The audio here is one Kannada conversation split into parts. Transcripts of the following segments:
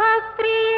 भक्ति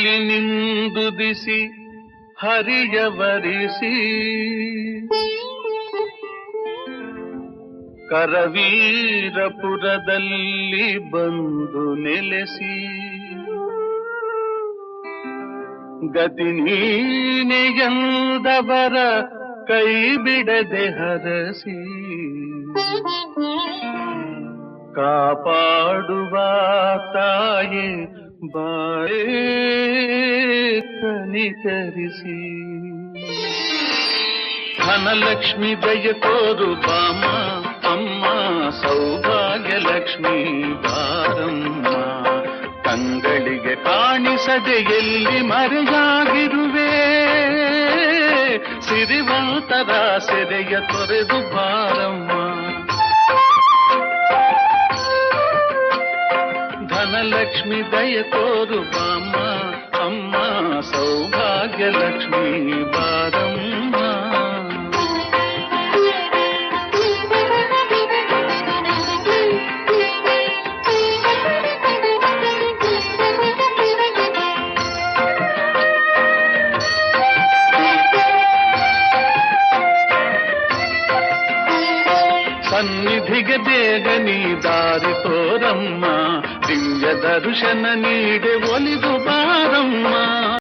ಪಾಲ್ಗಡಲಿ ನಿಂದುದಿಸಿ ಹರಿಯವರಿಸಿ. ಕರವೀರಪುರದಲ್ಲಿ ಬಂದು ನೆಲೆಸಿ. ಗತಿ ನೀನೆಯಂದವರ ಕೈ ಬಿಡದೆ ಹರಸಿ. ಕಾಪಾಡುವ ತಾಯೇ ಬಾಯೇ ಕನಿಕರಿಸಿ ಧನಲಕ್ಷ್ಮಿ ದಯ ತೋರು ಬಾಮ, ಅಮ್ಮ, ಸೌಭಾಗ್ಯ ಲಕ್ಷ್ಮಿ ಬಾರಮ್ಮ. ಕಂಗಳಿಗೆ ಕಾಣಿಸದೆ ಎಲ್ಲಿ ಮರೆಯಾಗಿರುವೆ? ಸಿರಿವಂತರ ಸೆರೆಯ ತೊರೆದು ಬಾರಮ್ಮ. ಧನಲಕ್ಷ್ಮಿ ದಯ ತೋರು ಬಾಮ್ಮ ಅಮ್ಮ ಸೌಭಾಗ್ಯ ಲಕ್ಷ್ಮಿ ಬಾರಮ್ಮ ಸನ್ನಿಧಿಗೆ ಬೇಗ ನೀ ದಾರಿ ತೋರಮ್ಮ ದಿವ್ಯ ದರ್ಶನ ನೀಡೆ ಒಲಿದು ಬಾರಮ್ಮ